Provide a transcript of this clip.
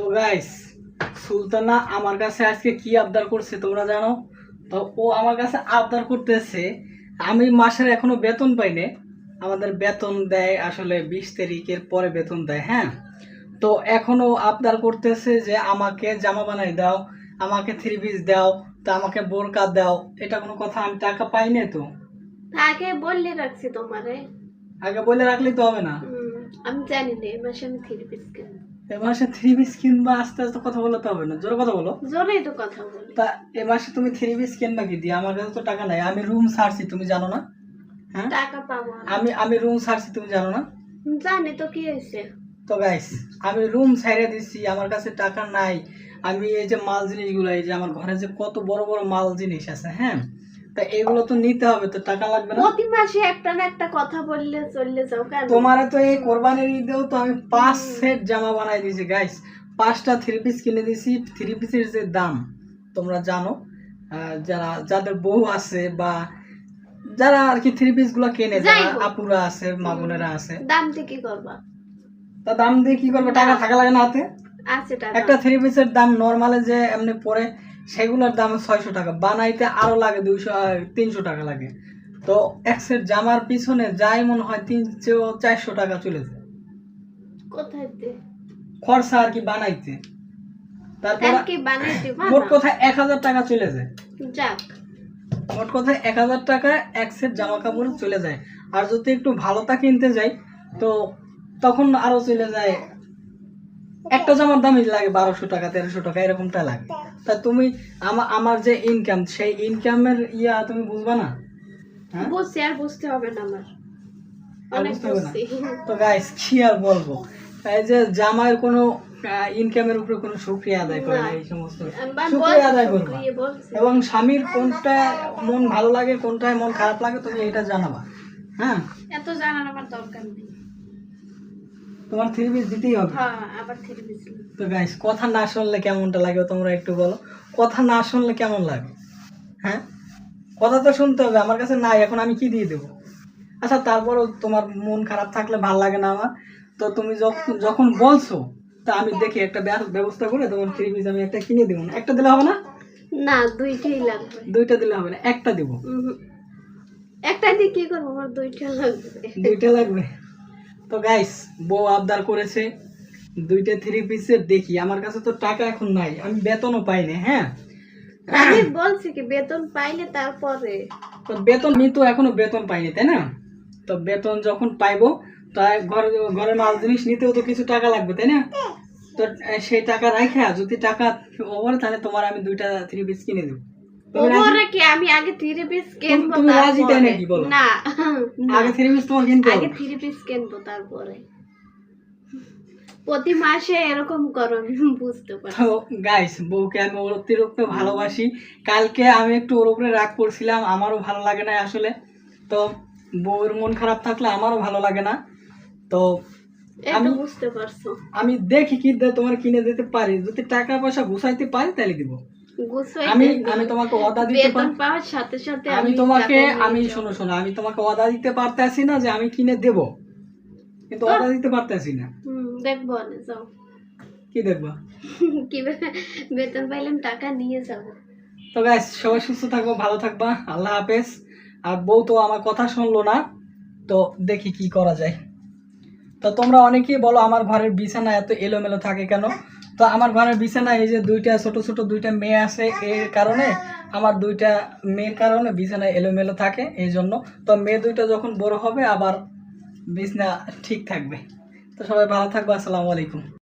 তো গাইস সুলতানা আমার কাছে আজকে কি আবদার করছে তোমরা জানো? তো ও আমার কাছে আবদার করতেছে আমি মাসের এখনও বেতন পাইনি আমাদের বেতন দেয় আসলে বিশ তারিখের পরে বেতন দেয় হ্যাঁ? তো এখনও আবদার করতেছে যে আমাকে জামা বানাই দাও আমাকে থ্রি পিস দাও তো আমাকে বোরকা দাও এটা কোনো কথা আমি টাকা পাইনি তো? আগে বললে রাখছি তোমারে। আগে বলে রাখলেই তো হবে না। আমি জানি না এই মাসে আমি থ্রি পিস কিনবো। এ মাসে থ্রি পিস কিনবা আস্তে আস্তে কথা বলতে হবে না। জোরে কথা বলো। জোরেই তো কথা বলি। তা এ মাসে তুমি থ্রি পিস কিনবা কি দিয়ে? আমার কাছে তো টাকা নাই। আমি রুম ছাড়ছি তুমি জানো না? হ্যাঁ? টাকা পাবো আমি। আমি আমি রুম ছাড়ছি তুমি জানো না? জানি তো কি হয়েছে? তো গাইস আমি রুম দিচ্ছি আমার কাছে টাকা নাই। আমি এই যে মাল জিনিসগুলো এই যে আমার ঘরে যে কত বড় বড় মাল জিনিস আছে হ্যাঁ? তা এগুলো তো নিতে হবে তো টাকা লাগবে না? প্রতি মাসে একটা না একটা কথা বললে চললে যাও কেন? তোমারে তো এই কোরবানির ঈদেও তো আমি পাঁচ সেট জামা বানাই দিয়েছি গাইস পাঁচটা থ্রি পিস কিনে দিয়েছি থ্রি পিসের যে দাম তোমরা জানো। যারা যাদের বউ আছে বা যারা আর কি থ্রি পিসগুলো কেনে যারা আপুরা আছে মা বোনেরা আছে। দাম দিয়ে কি করবা? তা দাম দিয়ে কি করবে? টাকা থাকা লাগে না হাতে? একটা থ্রি পিসের দাম নর্মালে যে এমনি পরে সেগুলোর দাম ছয়শো টাকা বানাইতে আরও লাগে দুইশো তিনশো টাকা লাগে। তো এক সেট জামার পিছনে যাই মনে হয় তিনশো চারশো টাকা চলে যায়। কোথায় খরচা আর কি বানাইতে। তারপর মোট? কথা এক হাজার টাকা চলে যায়। মোট কথা এক হাজার টাকা এক সেট জামা কাপড় চলে যায়। আর যদি একটু ভালোটা কিনতে যাই তো তখন আরও চলে যায় একটা জামার দামই লাগে বারোশো টাকা তেরোশো টাকা এরকমটা লাগে। তা তুমি আমার আমার যে ইনকাম সেই ইনকামের ইয়া তুমি বুঝবা না? হ্যাঁ? বুঝছি আর বুঝতে হবে না আমার। তো গাইস কি আর বলব? এই যে জামাইয়ের কোনো ইনকামের উপরে কোনো সুক্রিয়া আদায় করে এই সমস্ত সুক্রিয়া আদায় করবা। এবং স্বামীর কোনটা মন ভালো লাগে কোনটায় মন খারাপ লাগে তুমি এটা জানাবা। হ্যাঁ? এত জানার আমার দরকার নেই। তোমার থ্রি পিস দিতেই হবে। হ্যাঁ তো গাইস কথা না শুনলে কেমনটা লাগে তোমরা একটু বলো? কথা না শুনলে কেমন লাগে? হ্যাঁ? কথা তো শুনতে হবে আমার কাছে নাই এখন আমি কি দিয়ে দেবো? আচ্ছা তারপরও তোমার মন খারাপ থাকলে ভালো লাগে না আমার। তো তুমি যখন যখন বলছো তা আমি দেখি একটা ব্যবস্থা করে তোমার থ্রি পিস আমি একটা কিনে দেবো না। একটা দিলে হবে না? না দুইটাই লাগবে। দুইটা দিলে হবে না একটা দেবো। একটা দিয়ে কি করব? আমার দুইটা লাগবে। দুইটা লাগবে? তো গাইস বউ আবদার করেছে। দুইটা থ্রি পিসের দেখি আমার কাছে তো টাকা এখন নাই আমি বেতনও পাইনি হ্যাঁ? আমি বলছি কি বেতন পাইলে তারপরে। তো বেতন আমি তো এখনও বেতন পাইনি তাই না? তো বেতন যখন পাইবো তাই ঘরে ঘরের মাল জিনিস নিতেও তো কিছু টাকা লাগবে তাই না? তো সেই টাকা রাখা যদি টাকা ওভার তাহলে তোমার আমি দুইটা থ্রি পিস কিনে দেবো। কি? আমি আগে থ্রি পিস কিনবো তুমি রাজি তাই নাকি বলো? না। না। আগে থ্রি পিস তোমার কিনতে আগে থ্রি পিস কিনবো তারপরে। প্রতি মাসে এরকম করো আমি বুঝতে পারি তো গাইস বউকে আমি অতিরিক্ত ভালোবাসি। কালকে আমি একটু ওর উপরে রাগ করছিলাম আমারও ভালো লাগে না আসলে। তো বউয়ের মন খারাপ থাকলে আমারও ভালো লাগে না। তো আমি বুঝতে পারছ। আমি দেখি কি তোমার কিনে দিতে পারি। যদি টাকা পয়সা গুছাইতে পারি তাহলে দিব। আমি আমি তোমাকে অর্ডার দিতে পাওয়ার সাথে সাথে আমি তোমাকে আমি শোনো শোনো আমি তোমাকে অর্ডার দিতে পারতেছি না যে আমি কিনে দেব। কিন্তু অর্ডার দিতে পারতেছি না। দেখব যাও। কি দেখবা? কি বেতন পাইলাম টাকা নিয়ে যাব তো গাইস সবাই সুস্থ থাকব ভালো থাকবা আল্লাহ হাফেজ। আর বউ তো আমার কথা শুনলো না তো দেখি কি করা যায়। তো তোমরা অনেকেই বলো আমার ঘরের বিছানা এত এলোমেলো থাকে কেন? তো আমার ঘরের বিছানা এই যে দুইটা ছোট ছোট দুইটা মেয়ে আছে, এর কারণে আমার দুইটা মেয়ের কারণে বিছানায় এলোমেলো থাকে এই জন্য তো মেয়ে দুইটা যখন বড় হবে, আবার বিছানা ঠিক থাকবে। তো সবাই ভালো থাকব, আসসালামু আলাইকুম।